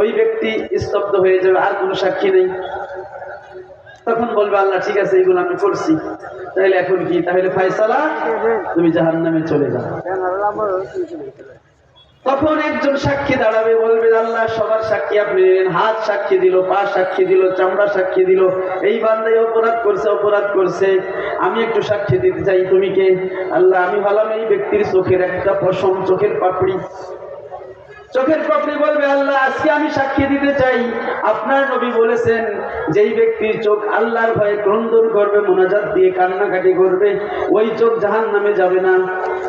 ওই ব্যক্তি স্তব্ধ হয়ে যাবে, আর কোনো সাক্ষী নেই। তখন বলবে, আল্লাহ, ঠিক আছে, এইগুলো আমি করছি। তাহলে এখন কি? তাহলে ফাইসালা তুমি জাহান নামে চলে যাও। তখন একজন সাক্ষী দাঁড়াবে, বলবে, আল্লাহ, সবার সাক্ষী আপনি নিলেন হাত সাক্ষী দিল, পা সাক্ষী দিল, চামড়া সাক্ষী দিল। এই বান্দাই অপরাধ করছে অপরাধ করছে। আমি একটু সাক্ষী দিতে চাই, তুমি কে? আল্লাহ, আমি ভালাম এই ব্যক্তির চোখের একটা পশম, চোখের পাপড়ি। চোখের পাপড়ি বলবে, আল্লাহ, আজকে আমি সাক্ষী দিতে চাই। আপনার নবী বলেছেন, যেই ব্যক্তির চোখ আল্লাহর ভয়ে ক্রন্দন করবে, মোনাজাত দিয়ে কান্নাকাটি করবে, ওই চোখ জাহান নামে যাবে না।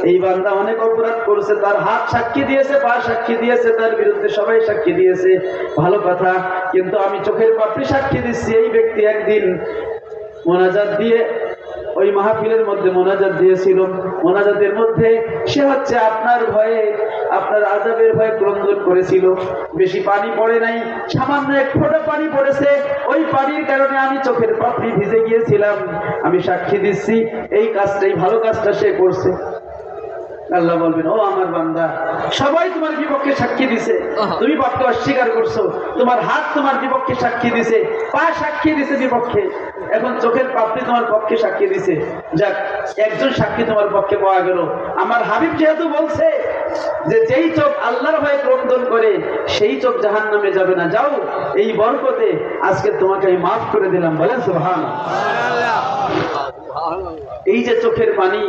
এই বান্দা অনেক অপরাধ করছে, তার হাত সাক্ষী দিয়েছে, পা সাক্ষী দিয়েছে, তার বিরুদ্ধে সবাই সাক্ষী দিয়েছে। ভালো কথা, কিন্তু আমি চোখের পাপড়ি সাক্ষী দিচ্ছি, এই ব্যক্তি একদিন মোনাজাত দিয়ে ওই মাহফিলের মধ্যে মোনাজাত দিয়েছিল। মোনাজাতের মধ্যে সে হচ্ছে আপনার ভয়ে, আপনার আজাবের ভয়ে ক্রন্দন করেছিল। বেশি পানি পড়ে নাই, সামান্য এক ফোঁটা পানি পড়েছে। ওই পানির কারণে আমি চোখের পাপড়ি ভিজে গিয়েছিলাম। আমি সাক্ষী দিচ্ছি, এই কাজটাই ভালো কাজটা সে করছে। আল্লাহ বলবেন ও আমার বান্দা সবাই তোমার বিপক্ষে সাক্ষী দিছে। তুমি পাপকে অস্বীকার করছ। তোমার হাত তোমার বিপক্ষে সাক্ষী দিছে পা সাক্ষী দিছে বিপক্ষে। এখন চোখের পাপড়ি তোমার পক্ষে সাক্ষী দিছে। যাক একজন সাক্ষী তোমার পক্ষে পাওয়া গেল। আমার হাবিব যেহেতু বলছে যে যেই চোখ আল্লাহর ভয়ে ক্রন্দন করে সেই চোখ জাহান নামে যাবে না। যাও এই বরকতে আজকে তোমাকে আমি মাফ করে দিলাম। বলেন সুবহান এই যে চোখের পানি,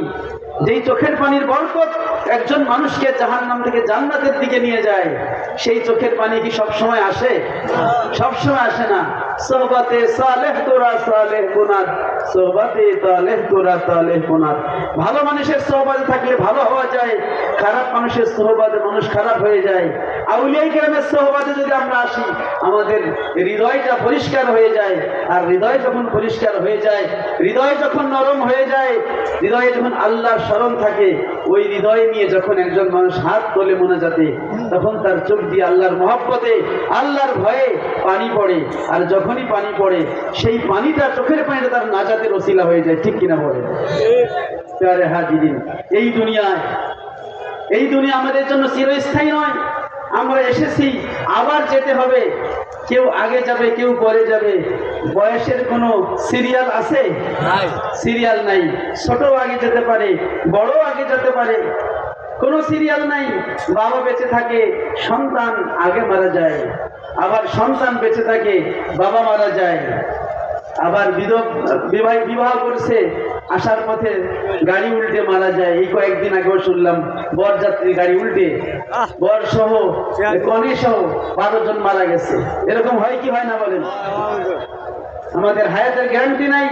যেই চোখের পানির বরকত একজন মানুষকে জাহান নাম থেকে জান্নাতের দিকে নিয়ে যায়, সেই চোখের পানি কি সব সময় আসে? সবসময় আসে না। সোহবাতে সালেহ তোরা, সালেহ গুনাত সোহবাতে তালেহ তোরা, তালেহ গুনাত ভালো মানুষের সোহবাতে থাকলে ভালো হওয়া যায়, খারাপ মানুষের সোহবাতে মানুষ খারাপ হয়ে যায়। আউলিয়াই গ্রামের সোহবাতে যদি আমরা আসি, আমাদের হৃদয়টা পরিষ্কার হয়ে যায়, আর হৃদয় যখন পরিষ্কার হয়ে যায়, হৃদয় যখন নরম হয়ে যায়, হৃদয়ে যখন আল্লাহর স্মরণ থাকে, ওই হৃদয় নিয়ে যখন একজন মানুষ হাত তোলে মনে যাতে তখন তার চোখ দিয়ে আল্লাহর মহব্বতে, আল্লাহর ভয়ে পানি পড়ে। আর যখনই পানি পড়ে সেই পানিটা চোখের পানিটা তার নাজাতের ওসিলা হয়ে যায় ঠিক কিনা বলে? প্যারে হাজিরিন এই দুনিয়ায় এই দুনিয়া আমাদের জন্য চিরস্থায়ী নয়। আমরা এসেছি আবার যেতে হবে। কেউ আগে যাবে কেউ পরে যাবে। বয়সের কোনো সিরিয়াল আছে? সিরিয়াল নাই। ছোট আগে যেতে পারে বড় আগে যেতে পারে। কোনো সিরিয়াল নাই। বাবা বেঁচে থাকে সন্তান আগে মারা যায়। আবার সন্তান বেঁচে থাকে বাবা মারা যায়। আবার বিবাহ বিবাহ করছে আসার পথে গাড়ি উল্টে মারা যায়। এই কয়েকদিন আগেও শুনলাম বরযাত্রী গাড়ি উল্টে। বর সহ কনে সহ বারো জন মারা গেছে। এরকম হয় কি হয় না বলেন? আমাদের হায়াতের গ্যারান্টি নাই।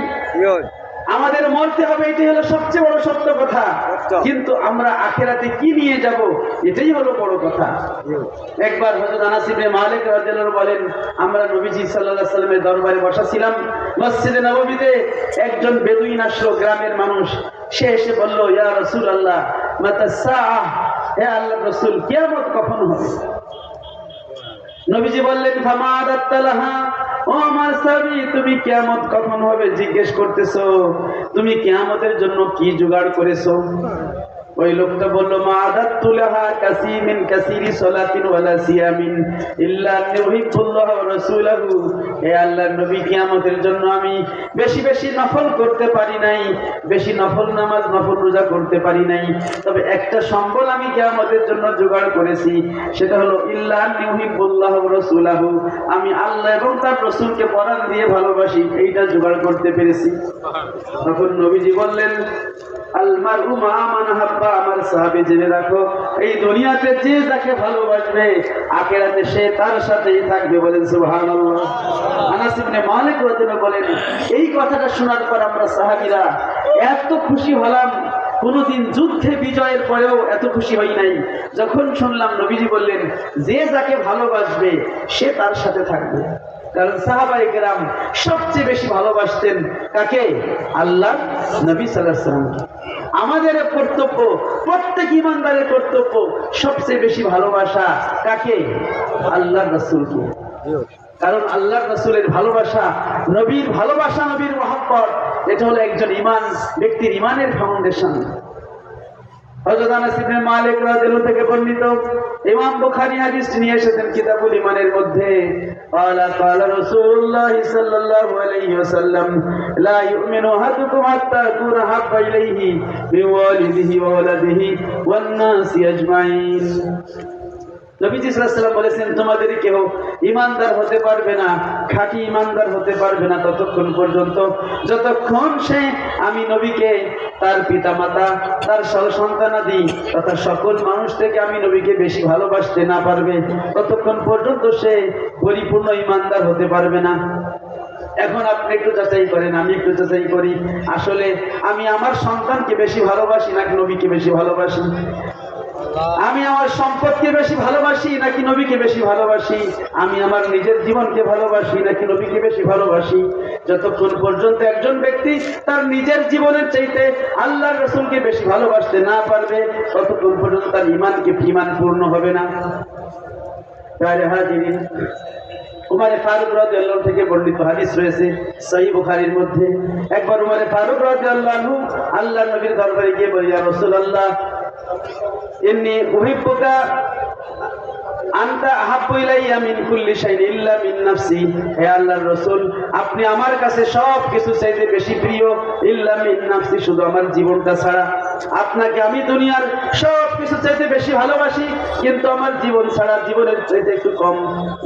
আমাদের মরতে হবে এটাই হলো সবচেয়ে বড় সত্য কথা। কিন্তু আমরা আখেরাতে কি নিয়ে যাব এটাই হলো বড় কথা। একবার হযরত আনাস ইবনে মালিক রাদিয়াল্লাহু বলেন আমরা নবীজি সাল্লাল্লাহু আলাইহি সাল্লামের দরবারে বসা ছিলাম মসজিদে নববীতে একজন বেদুইন আসলো গ্রামের মানুষ। সে এসে বলল ইয়া রাসূলুল্লাহ মাতা সাআহ হে আল্লাহর রাসূল কিয়ামত কখন হবে? নবীজি বললেন ফামাদাত্তালাহা ও আমার সাবি, তুমি কেয়ামত কখন হবে জিজ্ঞেস করতেছো? তুমি কেয়ামতের জন্য কি জোগাড় করেছ? ওই লোকটা বলল মা আদাতুলাহা কাসিমিন কাসিরি সালাতিন ওয়ালা সিয়ামিন। ইল্লা ইউহিব্বুল্লাহ ওয়া রাসূলুহু। হে আল্লাহর নবী কিয়ামতের জন্য আমি বেশি বেশি নফল করতে পারি নাই বেশি নফল নামাজ নফল রোজা করতে পারি নাই। তবে একটা সম্বল আমি কিয়ামতের জন্য জোগাড় করেছি সেটা হলো ইল্লা ইউহিব্বুল্লাহ ওয়া রাসূলুহু। আমি আল্লাহ এবং তার রাসূলকে পরাণ দিয়ে ভালোবাসি এইটা জোগাড় করতে পেরেছি। তখন নবীজি বললেন আলমার উমা মান হাব্বা আমার সাহাবী জেনে রাখো, এই দুনিয়াতে যে যাকে ভালোবাসবে, আখেরাতে সে তার সাথেই থাকবে বলেন সুবহানাল্লাহ। আনাস ইবনে মালিক রাদিয়াল্লাহু বলেন, এই কথাটা শোনার পর আমরা সাহাবীরা এত খুশি হলাম, কোনোদিন যুদ্ধে বিজয়ের পরেও এত খুশি হই নাই। যখন শুনলাম নবীজি বললেন, যে যাকে ভালোবাসবে, সে তার সাথে থাকবে। কারণ সাহাবাই কেরাম সবচেয়ে বেশি ভালোবাসতেন কাকে? আল্লাহ নবী সাল্লাম আমাদের কর্তব্য, প্রত্যেক ইমানদারের কর্তব্য সবচেয়ে বেশি ভালোবাসা কাকে? আল্লাহ রসুলকে। কারণ আল্লাহ রসুলের ভালোবাসা, নবীর ভালোবাসা, নবীর মহব্বত, এটা হলো একজন ইমান, ব্যক্তির ইমানের ফাউন্ডেশন হযরত আনাস ইবনে নিয়ে এসেছেন কিতাবুল ঈমানের মধ্যে। ক্বালা ক্বালা রাসূলুল্লাহ সাল্লাল্লাহু আলাইহি ওয়াসাল্লাম, লা ইউমিনু আহাদুকুম হাত্তা নবীজি বলেছেন, তোমাদের কেউ ইমানদার হতে পারবে না, খাঁটি ইমানদার হতে পারবে না ততক্ষণ পর্যন্ত। যতক্ষণ সে আমি নবীকে, তার পিতামাতা, তার সন্তানাদি তথা সকল মানুষ থেকে আমি নবীকে বেশি ভালোবাসতে না পারবে, ততক্ষণ পর্যন্ত সে পরিপূর্ণ ইমানদার হতে পারবে না। এখন আপনি একটু যাচাই করেন, আমি একটু যাচাই করি। আসলে আমি আমার সন্তানকে বেশি ভালোবাসি নাকি নবীকে বেশি ভালোবাসি? আমি আমার সম্পদকে বেশি ভালোবাসি নাকি নবীকে বেশি ভালোবাসি? আমি আমার নিজের জীবনকে ভালোবাসি নাকি নবীকে বেশি ভালোবাসি? যতক্ষণ পর্যন্ত একজন ব্যক্তি তার নিজের জীবনের চাইতে আল্লাহর রসুলকে বেশি ভালোবাসতে না পারবে, ততক্ষণ পর্যন্ত তার ইমানকে ইমান পূর্ণ হবে না। উমারে ফারুক রাদিয়াল্লাহু থেকে বর্ণিত হাদিস রয়েছে সহিহ বুখারীর মধ্যে। একবার উমারে ফারুক রাদিয়াল্লাহু আল্লাহ নবীর দরবারে গিয়ে বলি, ইয়া রাসূলুল্লাহ ইন্নী অভিজ্ঞতা ইল্লা আপনি আমার কাছে সব কিছু চাইতে বেশি প্রিয়। ইল্লা মিন নাফসি, শুধু আমার জীবনটা ছাড়া। আপনাকে আমি দুনিয়ার সব কিছু চাইতে বেশি ভালোবাসি, কিন্তু আমার জীবন ছাড়া জীবনের চাইতে একটু কম।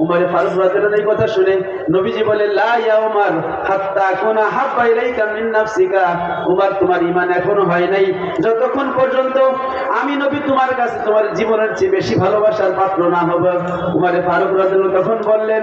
উমারে ফারুক রাদিয়াল্লাহু এই কথা শুনে নবীজি বলে উমার, হাত্তা নাফসিকা। উমার, তোমার এখনও হয় নাই। যতক্ষণ পর্যন্ত আমি নবী, তোমার কাছে তোমার জীবনের চেয়ে বেশি ভালোবাসার পাত্র না হব। উমারে ফারুক রাদিয়াল্লাহু তখন বললেন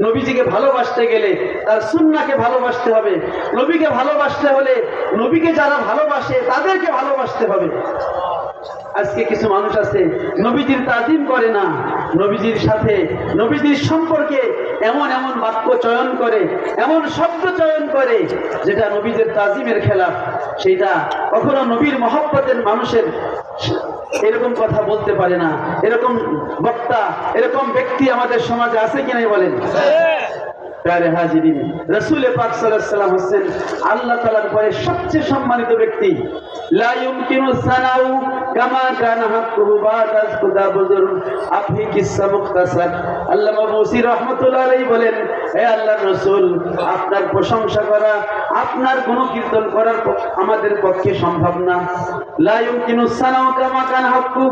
নবীজিকে ভালোবাসতে গেলে তার সুন্নাকে ভালোবাসতে হবে। নবীকে ভালোবাসতে হলে নবীকে যারা ভালোবাসে তাদেরকে ভালোবাসতে হবে। আজকে কিছু মানুষ আছে, নবীজির তাজিম করে না। নবীজির সাথে নবীজির সম্পর্কে এমন এমন বাক্য চয়ন করে, এমন শব্দ চয়ন করে, যেটা নবীদের তাজিমের খেলাফ। সেইটা কখনো নবীর মহব্বতের মানুষের এরকম কথা বলতে পারে না। এরকম বক্তা এরকম ব্যক্তি আমাদের সমাজে আছে কিনা বলেন? প্যারে হাজিরিন। রসুল পাক সাল্লাম হচ্ছেন আল্লাহ তালার পরে সবচেয়ে সম্মানিত ব্যক্তি। কানা আপনি কিসসা মুখতাসার আল্লামা মুসি রহমাতুল্লাহ আলাইহি বলেন, হে আল্লাহর রাসূল, আপনার প্রশংসা করা, আপনার গুণ কীর্তন করার আমাদের পক্ষে সম্ভব না। লা ইউমকিনু সানাউ কামা কানা হাক্কু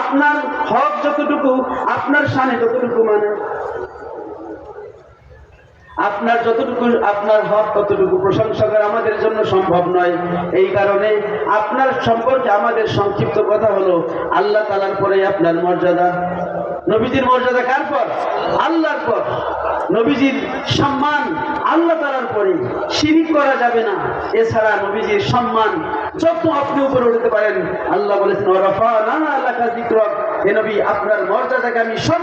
আপনার হক যতটুকু, আপনার শানে ততটুকু মানে আপনার যতটুকু, আপনার হক ততটুকু প্রশংসা করা আমাদের জন্য সম্ভব নয়। এই কারণে আপনার সম্পর্কে আমাদের সংক্ষিপ্ত কথা হলো, আল্লাহ তালার পরে আপনার মর্যাদা। নবীজির মর্যাদা কার পর? আল্লাহর পর। নবীজির সম্মান আল্লাহ তালার পরে শিরিক করা যাবে না। এছাড়া নবীজির সম্মান যত আপনি উপরে উঠতে পারেন, আল্লাহ বলেছেন ওরফা না আল্লাহ হে নবী, আপনার মর্যাদাকে আমি সর্ব